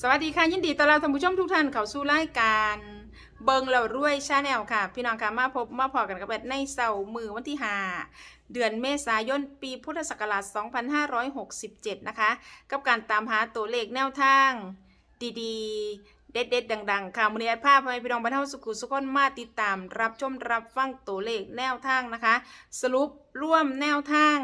สวัสดีค่ะยินดีต้อนรับท่านผู้ชมทุกท่านเข้าสู่รายการเบิงเรารวยชาแนลค่ะ พี่น้องค่ะมาพบมาพอกันกับแบทในเสาร์มือวันที่ 5 เดือนเมษายนปีพุทธศักราช 2567 นะคะ กับการตามหาตัวเลขแนวทาง ดีๆ เด็ดๆ ดัง ๆ ค่ะมือนี้แอดภาพให้พี่น้องบรรเทาสุขุสุขคนมาติดตาม รับชมรับฟังตัวเลขแนวทางนะคะ สรุปร่วมแนวทาง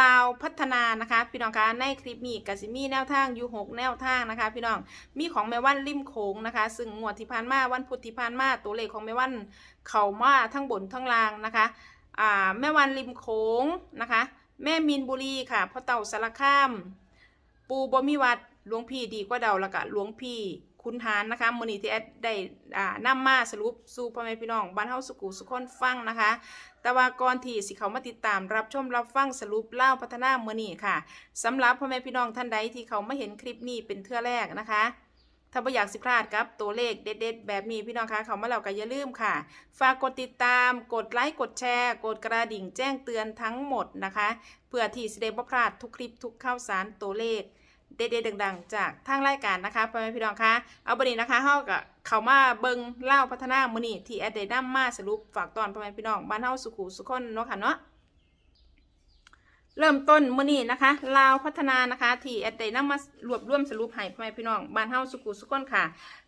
ลาวพัฒนานะคะ พี่น้องคะในคลิปนี้กสิมีแนวทางยูหกแนวทางนะคะ พี่น้องมีของแม่วันริมโขงนะคะ ซึ่งงวดที่ผ่านมาวันพุธที่ผ่านมาตัวเลขของแม่วันเข่ามาทั้งบนทั้งล่างนะคะอ่าแม่วันริมโขงนะคะ แม่มินบุรีค่ะพ่อเต่าสารคาม ปูบมีวัดหลวงพี่ดีกว่าเดาล้วก็หลวงพี่ คุณหานนะคะมอนิทีแอดได้อ่านำมาสรุปสู่พ่อแม่พี่น้องบ้านเฮาสุกุสุขคนฟังนะคะ แต่ว่าก่อนที่สิเขามาติดตามรับชมรับฟังสรุปเล่าพัฒนาเมื่อนี้ค่ะสำหรับพ่อแม่พี่น้องท่านใดที่เขามาเห็นคลิปนี้เป็นเทื่อแรกนะคะ ถ้าไม่อยากสิพลาดครับตัวเลขเด็ดๆ แบบนี้พี่น้องคะเขามาแล้วก็อย่าลืมค่ะ ฝากกดติดตามกดไลค์กดแชร์ กดกระดิ่งแจ้งเตือนทั้งหมดนะคะ เพื่อที่จะได้บ่พลาดทุกคลิปทุกข่าวสารตัวเลข เด็ดๆดังๆ จากทางรายการนะคะพ่อแม่พี่น้องคะเอาบันนี้นะคะเฮากับเขามาเบิงเล่าพัฒนามือนี่ที่แอดเด้นำมาสรุปฝากตอนพ่อแม่พี่น้องบ้านเฮาสุขุสุขคนเนาะค่ะเนาะ เริ่มต้นมือนี้นะคะลาวพัฒนานะคะ ที่แอดได้นำมารวบรวมสรุปให้พ่อแม่พี่น้องบ้านเฮาสุขุสุขคนค่ะ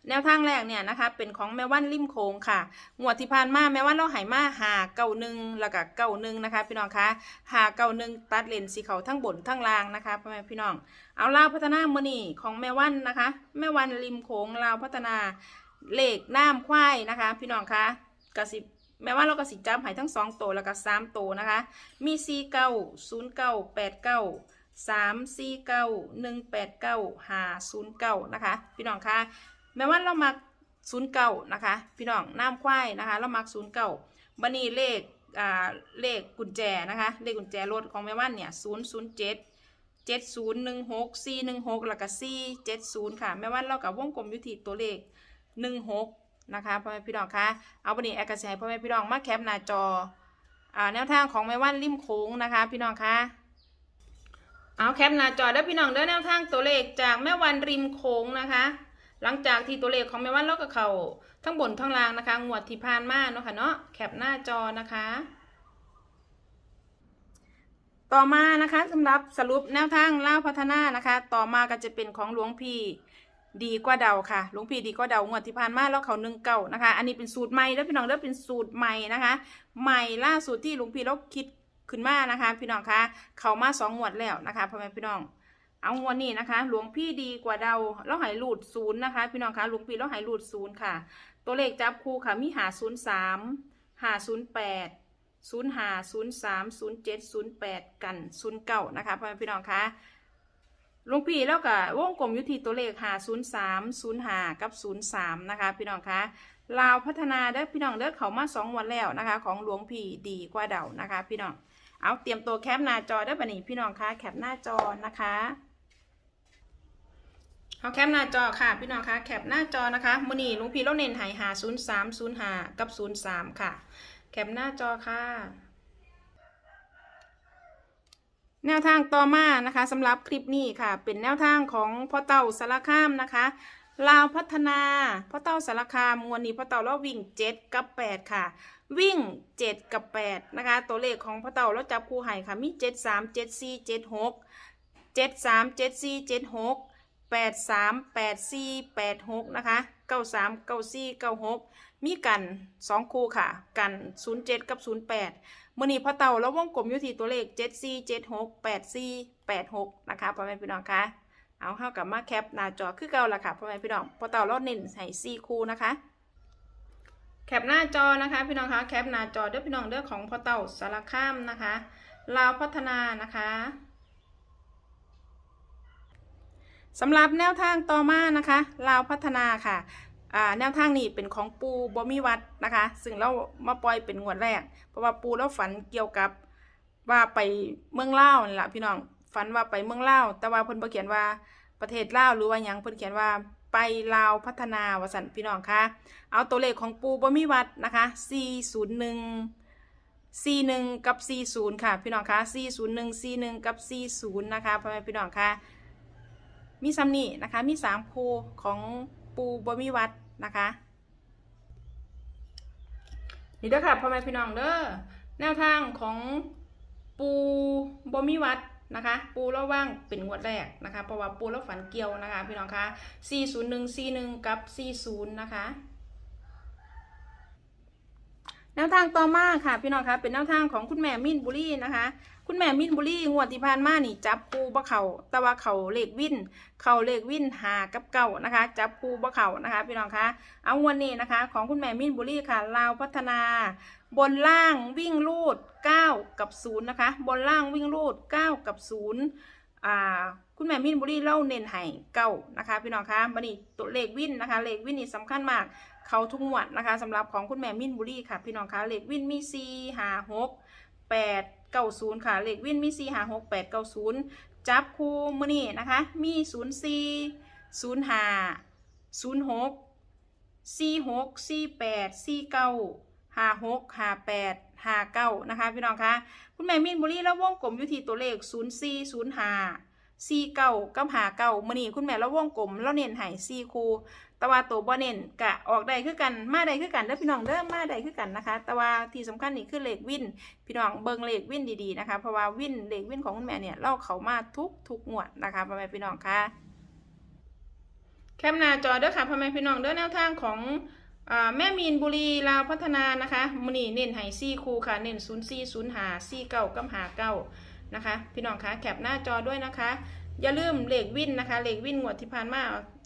แนวทางแรกเนี่ยนะคะ เป็นของแม่วันริมโขงค่ะงวดที่ผ่านมาแม่วันเราหายมาหาเก้าหนึ่งแล้วก็เก้าหนึ่งนะคะ พี่น้องคะหาเก้าหนึ่งตัดเลนสีเขาทั้งบนทั้งล่างนะคะพ่อแม่พี่น้อง เอาลาวพัฒนามือนี่ของแม่วันนะคะ แม่วันริมโขงลาวพัฒนาเลขน้ำควายนะคะ พี่น้องคะกระสิบ แม่ว่าเรากระสิจับหายทั้งสองตัวแล้วก็สามตัวนะคะ มีสี่เก้าศูนย์เก้าแปดเก้าสามสี่เก้าหนึ่งแปดเก้าห้าศูนย์เก้านะคะ พี่น้องคะแม่ว่าเรามักศูนย์เก้านะคะ พี่น้องน้ำควายนะคะ เรามักศูนย์เก้าบันนี้เลขอ่าเลขกุญแจนะคะ เลขกุญแจรถของแม่วันเนี่ยศูนย์ศูนย์เจ็ดเจ็ดศูนย์หนึ่งหกสี่หนึ่งหกแล้วก็สี่เจ็ดศูนย์ค่ะแม่ว่าเรากับวงกลมยุติตัวเลขหนึ่งหก นะคะพ่อแม่พี่น้องคะเอาวันนี้แอร์กระแสพ่อแม่พี่น้องมาแคปหน้าจออ่าแนวทางของแม่ว่านริมโค้งนะคะ พี่น้องคะเอาแคปหน้าจอเด้พี่น้องเด้อแนวทางตัวเลขจากแม่วันริมโค้งนะคะ หลังจากที่ตัวเลขของแม่วันเรากับเขาทั้งบนทั้งล่างนะคะงวดที่ผ่านมาเนาะค่ะเนาะแคปหน้าจอนะคะ ต่อมานะคะสำหรับสรุปแนวทางเล่าพัฒนานะคะ ต่อมาก็จะเป็นของหลวงพี่ ดีกว่าเดาค่ะหลวงพี่ดีกว่าเดางวดที่ผ่านมาแล้วเขาหนึ่งเก่านะคะ อันนี้เป็นสูตรใหม่แล้วพี่น้องแล้วเป็นสูตรใหม่นะคะ ใหม่ล่าสุดที่หลวงพี่เราคิดขึ้นมานะคะ พี่น้องคะเขามาสองงวดแล้วนะคะพ่อแม่พี่น้อง เอางวดนี้นะคะ หลวงพี่ดีกว่าเดาแล้วหายหลุดศูนย์นะคะ พี่น้องคะหลวงพี่แล้วหายหลุดศูนย์ค่ะ ตัวเลขจับคู่ค่ะมีหาศูนย์สามหาศูนย์แปดศูนย์หาศูนย์สามศูนย์เจ็ดศูนย์แปดกันศูนย์เก้านะคะพ่อแม่พี่น้องคะ หลวงพี่แล้วก็วงกลมอยุทีตัวเลขหาศูนย์สามศูนย์หากับศูนย์สามนะคะ พี่น้องคะลาวพัฒนาได้อพี่น้องเด้อเขามาสองวันแล้วนะคะ ของหลวงพี่ดีกว่าเดานะคะ พี่น้องเอาเตรียมตัวแคปหน้าจอได้อบัดนี้พี่น้องคะแคปหน้าจอนะคะเอาแคปหน้าจอค่ะพี่น้องคะแคปหน้าจอนะคะมื่อนี้หลวงพี่เราเน้นหายหาศูนย์สามศูนย์หากับศูนย์สามค่ะ แคปหน้าจอค่ะ แนวทางต่อมานะคะสำหรับคลิปนี้ค่ะ เป็นแนวทางของพ่อเต่าสารคามนะคะลาวพัฒนาพ่อเต่าสารคามงวดนี้พ่อเต่าเราวิ่งเจ็ดกับแปดค่ะ วิ่งเจ็ดกับแปดนะคะ ตัวเลขของพ่อเต่าเราจับคู่ให้ค่ะมีเจ็ดสามเจ็ดสี่เจ็ดหกเจ็ดสามเจ็ดสี่เจ็ดหกแปดสามแปดสี่แปดหกนะคะเก้าสามเก้าสี่เก้าหก มีกันสองคู่ค่ะ กันศูนย์เจ็ดกับศูนย์แปดมื่อนี้พ่อเต่าแล้ววงกลมอยู่ที่ตัวเลขเจ็ดสี่เจ็ดหกแปดสี่แปดหกนะคะพ่อแม่พี่น้องคะเอาเข้ากับมาแคปหน้าจอคือเก่าละค่ะพ่อแม่พี่น้องพ่อเต่าเราเน้นใส่สี่คู่นะคะแคปหน้าจอนะคะพี่น้องคะแคปหน้าจอเด้อพี่น้องเด้อของพ่อเต่าสารคามนะคะลาวพัฒนานะคะสำหรับแนวทางต่อมานะคะลาวพัฒนาค่ะ อ่าแนวทางนี้เป็นของปูบอมีวัดนะคะ ซึ่งเรามาปล่อยเป็นงวดแรก เพราะว่าปูเราฝันเกี่ยวกับว่าไปเมืองเลานี่แหละพี่น้องฝันว่าไปเมืองเลาแต่ว่าเพิ่นเขียนว่าประเทศลาวหรือว่ายังเพิ่นเขียนว่าไปลาวพัฒนาวสันพี่น้องคะเอาตัวเลขของปูบอมีวัดนะคะ 401 41 กับ 40 ค่ะ พี่น้องคะ401 41 กับ 40 นะคะพ่อแม่พี่น้องคะมีซัมนี่นะคะมีสามคูของปูบอมีวัด นะคะ นี่เด้อค่ะพ่อแม่พี่น้องเด้อแนวทางของปูบมีวัดนะคะ ปูแล้วว่างเป็นงวดแรกนะคะ เพราะว่าปูแล้วฝันเกี่ยวนะคะ พี่น้องคะ40141 กับ 40 นะคะแนวทางต่อมาค่ะพี่น้องคะเป็นแนวทางของคุณแม่มินบุรีนะคะ คุณแม่มินบุรีงวดที่ผ่านมานี่จับปูบ่เขาแต่ว่าเขาเลขวินเขาเลขวินหากับเก่านะคะ จับปูบ่เขานะคะพี่น้องคะเอางวันนี้นะคะ ของคุณแม่มินบุรีค่ะลาวพัฒนา บนล่างวิ่งลูด 9 กับ0นะคะ บนล่างวิ่งลูด 9 กับ0อ่าคุณแม่มินบุรีเล่าเน้นให้เก้านะคะพี่น้องคะบันนี้ตัวเลขวินนะคะ เลขวินนี่สำคัญมาก เขาทุกงวดนะคะสำหรับของคุณแม่มินบุรีค่ะพี่น้องคะเลขวินมี4 5 6 8 9 0ค่ะ เลขวินมี4 5 6 8 9 0จับคู่มือนี่นะคะ มี0 4 0 5 0 6 4 6 4 8 4 9ห้าศูนย์หกห้าแปดห้าเก้านะคะพี่น้องคะคุณแม่มินบุรีแล้ววงกลมอยู่ที่ตัวเลขศูนย์สี่ศูนย์ห้าสี่เก้ากับหาเก้ามื่อนี้คุณแม่แล้ววงกลมแล้วเน้นให้สี่คู แต่ว่าตัวบ่เน้นกะออกได้คือกันมาได้คือกันเด้อพี่น้องเด้อมาได้คือกันนะคะ แต่ว่าที่สำคัญนี่คือเลขวินพี่น้องเบิ่งเลขวินดีๆนะคะเพราะว่าวินเลขวินของคุณแม่เนี่ยเล่าเขามาทุกทุกงวดนะคะพ่อแม่พี่น้องคะแคมหน้าจอเด้อค่ะพ่อแม่พี่น้องเด้อแนวทางของอแม่มีนบุรีลาวพัฒนานะคะมือนี่เน้นไห้ซี่คูค่ะเน้นศูนย์สี่ศูนย์หาซี่เก้ากับหาเก้านะคะ พี่น้องคะแคปหน้าจอด้วยนะคะ อย่าลืมเลขวินนะคะเลขวินงวดที่ผ่านมา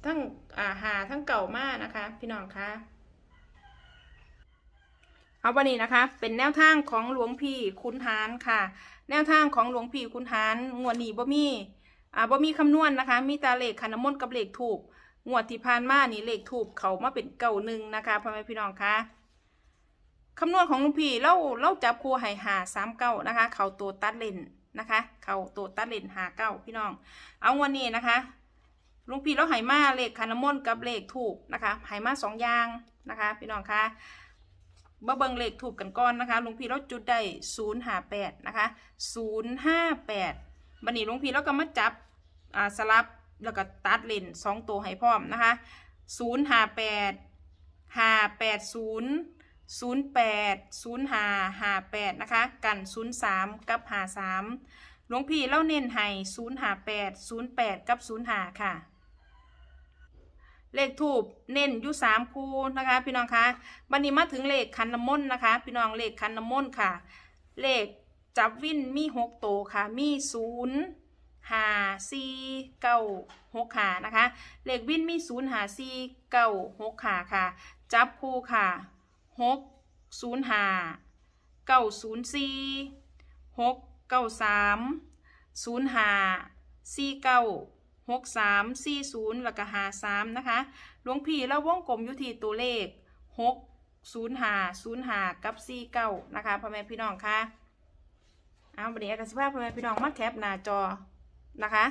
ทั้งอ่าหาทั้งเก่ามากนะคะ พี่น้องคะเอาวันนี้นะคะ เป็นแนวทางของหลวงพี่คุณหานค่ะ แนวทางของหลวงพี่คุณหานงวดนี้บ่มีอ่าบ่มีคำนวณนะคะ มีตาเลขขันน้ำมนต์กับเลขถูกงวดที่ผ่านมานี่เลขถูกเขามาเป็นเก่าหนึ่งนะคะพ่อแม่พี่น้องคะคำนวณของหลุงพี่เราเราจับครัวให้หาสามเก้านะคะ เขาตัวตัดเลน นะคะ เขาตัวตัดเลนหาเก้าพี่น้อง เอาวันนี้นะคะลุงพี่เราให้มาเลขคานามนกับเลขถูกนะคะให้มาสองอย่างนะคะ พี่น้องคะบ่เบิงเลขถูกกันก่อนนะคะลุงพี่เราจุดได้ศูนย์ห้าแปดนะคะศูนย์ห้าแปดบันนี้ลุงพี่เราก็มาจับอ่าสลับแล้วก็ตัดเลนสองตัวให้พร้อมนะคะศูนย์ห้าแปดห้าแปดศูนย์ ศูนย์แปดศูนย์หาหาแปดนะคะ กันศูนย์สามกับห้าสามหลวงพี่เล่าเน้นให้ศูนย์หาแปดศูนย์แปดกับศูนย์หาค่ะ เลขทูบเน้นอยู่สามคู่นะคะ พี่น้องคะบันนี้มาถึงเลขคันน้ำมนต์นะคะ พี่น้องเลขคันน้ำมนต์ค่ะ เลขจับวินมีหกตัวค่ะ มีศูนย์หาซีเก้าหกขานะคะ เลขวินมีศูนย์หาซีเก้าหกขาค่ะ จับคู่ค่ะ หกศูนย์หาเก้าศูนย์สี่หกเก้าสามศูนย์หาสี่เก้าหกสามสี่ศูนย์แล้วก็หาสามนะคะ หลวงพี่แล้ววงกลมอยู่ที่ตัวเลขหกศูนย์หาศูนย์หากับสี่เก้านะคะพ่อแม่พี่น้องค่ะ เอาวันนี้อากาศภาพพ่อแม่พี่น้องมาแคปหน้าจอนะคะ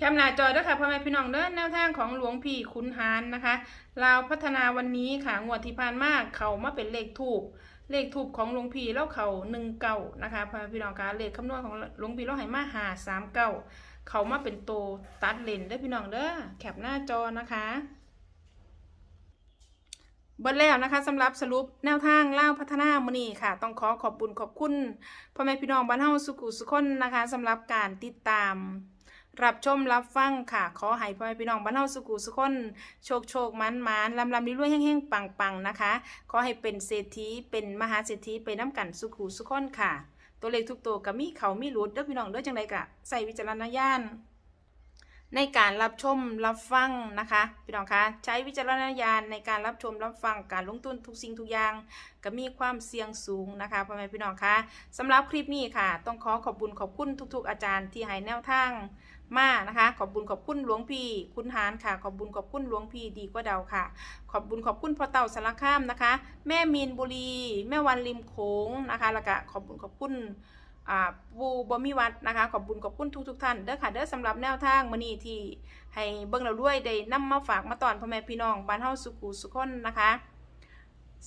แคมหน้าจอด้วยค่ะพ่อแม่พี่น้องเด้อแนวทางของหลวงพี่ขุนหารนะคะลาวพัฒนาวันนี้ค่ะงวดที่ผ่านมาเขามาเป็นเลขถูกเลขถูกของหลวงพี่แล้วเขาหนึ่งเก้านะคะพ่อแม่พี่น้องคะเลขคำนวณของหลวงพี่เราให้มาหาสามเก้าเขามาเป็นโตตัดเลนได้พี่น้องเด้อแคปหน้าจอนะคะเบิดแล้วนะคะสำหรับสรุปแนวทางเล่าพัฒนามือนีค่ะ ต้องขอขอบบุญขอบคุณพ่อแม่พี่น้องบ้านเฮาสุขุสุขคนนะคะสำหรับการติดตาม รับชมรับฟังค่ะ ขอให้พ่อแม่พี่น้องบ้านเฮาสุขุสุขคนโชคโชคมันมันลำลำรวยๆแห้งๆปังปังๆนะคะ ขอให้เป็นเศรษฐีเป็นมหาเศรษฐีไปน้ำกันสุขุสุขคนค่ะ ตัวเลขทุกตัวก็มีเขามีหลุดเด้อพี่น้องเด้อจังไดกะใส่วิจารณญาณ ในการรับชมรับฟังนะคะพี่น้องคะใช้วิจารณญาณในการรับชมรับฟังการลงทุนทุกสิ่งทุกอย่างก็มีความเสี่ยงสูงนะคะพ่อแม่พี่น้องคะสำหรับคลิปนี้ค่ะ ต้องขอขอบคุณขอบคุณทุก ๆ อาจารย์ที่ให้แนวทางมานะคะ ขอบคุณขอบคุณหลวงพี่ คุณหานค่ะ ขอบคุณขอบคุณหลวงพี่ดีกว่าเดาค่ะ ขอบคุณขอบคุณพ่อเต่าสารคามนะคะ แม่มีนบุรี แม่วันริมโขงนะคะแล้วก็ขอบคุณขอบคุณ อ่าบูบอมิวัดนะคะ ขอบคุณขอบคุณทุกทุกท่านเด้อค่ะเด้อสำหรับแนวทางมื้อนี้ที่ให้เบิ่งเราด้วยได้นำมาฝากมาตอนพ่อแม่พี่น้องบ้านเฮาสุขุสุขคนนะคะ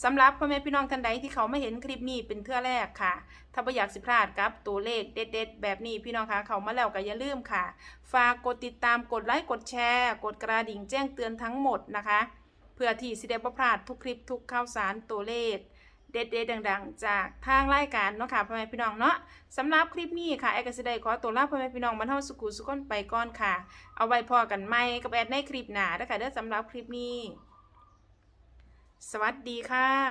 สำหรับพ่อแม่พี่น้องท่านใดที่เขาไม่เห็นคลิปนี้เป็นเทื่อแรกค่ะ ถ้าไม่อยากสิพลาดกับตัวเลขเด็ด ๆ แบบนี้พี่น้องคะเขามาแล้วก็อย่าลืมค่ะ ฝากกดติดตามกดไลค์กดแชร์ กดกระดิ่งแจ้งเตือนทั้งหมดนะคะ เพื่อที่สิได้บ่พลาดทุกคลิปทุกข่าวสารตัวเลข เด็ดๆดังๆ จากทางรายการเนาะค่ะพ่อแม่พี่น้องเนาะสำหรับคลิปนี้ค่ะแอดก็สิได้ขอตัวลาพ่อแม่พี่น้องบรรเทาสุขุสุขคนไปก่อนค่ะ เอาไว้พอกันใหม่กับแอดในคลิปหน้าเด้อค่ะเด้อสำหรับคลิปนี้ สวัสดีค่ะ